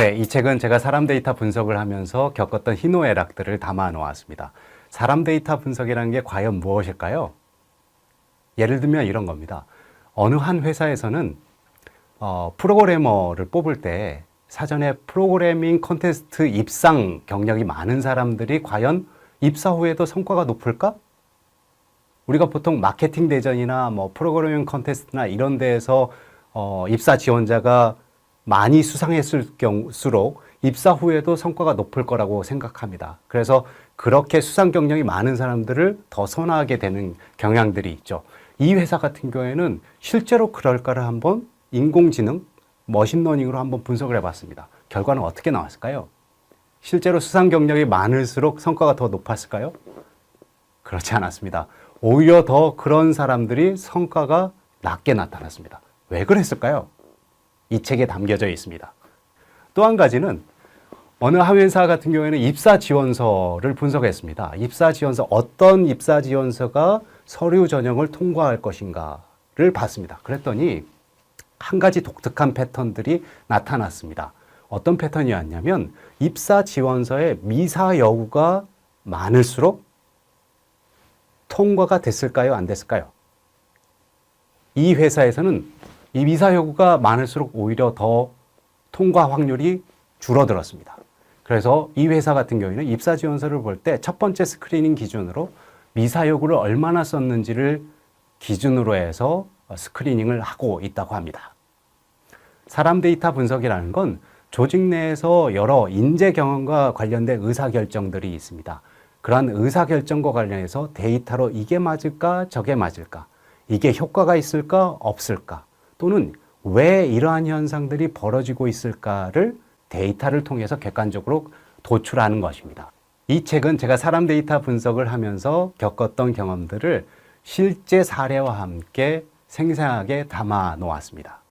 네, 이 책은 제가 사람 데이터 분석을 하면서 겪었던 희노애락들을 담아 놓았습니다. 사람 데이터 분석이라는 게 과연 무엇일까요? 예를 들면 이런 겁니다. 어느 한 회사에서는 어, 프로그래머를 뽑을 때 사전에 프로그래밍 콘테스트 입상 경력이 많은 사람들이 과연 입사 후에도 성과가 높을까? 우리가 보통 마케팅 대전이나 뭐 프로그래밍 콘테스트나 이런 데에서 어, 입사 지원자가 많이 수상했을 경우수록 입사 후에도 성과가 높을 거라고 생각합니다. 그래서 그렇게 수상 경력이 많은 사람들을 더 선호하게 되는 경향들이 있죠. 이 회사 같은 경우에는 실제로 그럴까를 한번 인공지능, 머신러닝으로 한번 분석을 해봤습니다. 결과는 어떻게 나왔을까요? 실제로 수상 경력이 많을수록 성과가 더 높았을까요? 그렇지 않았습니다. 오히려 더 그런 사람들이 성과가 낮게 나타났습니다. 왜 그랬을까요? 이 책에 담겨져 있습니다. 또 한 가지는 어느 한 회사 같은 경우에는 입사 지원서를 분석했습니다. 입사 지원서 어떤 입사 지원서가 서류 전형을 통과할 것인가를 봤습니다. 그랬더니 한 가지 독특한 패턴들이 나타났습니다. 어떤 패턴이었냐면 입사 지원서에 미사 여구가 많을수록 통과가 됐을까요? 안 됐을까요? 이 회사에서는 이 미사 여구가 많을수록 오히려 더 통과 확률이 줄어들었습니다. 그래서 이 회사 같은 경우에는 입사 지원서를 볼 때 첫 번째 스크리닝 기준으로 미사 여구를 얼마나 썼는지를 기준으로 해서 스크리닝을 하고 있다고 합니다. 사람 데이터 분석이라는 건 조직 내에서 여러 인재 경험과 관련된 의사결정들이 있습니다. 그러한 의사결정과 관련해서 데이터로 이게 맞을까, 저게 맞을까, 이게 효과가 있을까, 없을까, 또는 왜 이러한 현상들이 벌어지고 있을까를 데이터를 통해서 객관적으로 도출하는 것입니다. 이 책은 제가 사람 데이터 분석을 하면서 겪었던 경험들을 실제 사례와 함께 생생하게 담아 놓았습니다.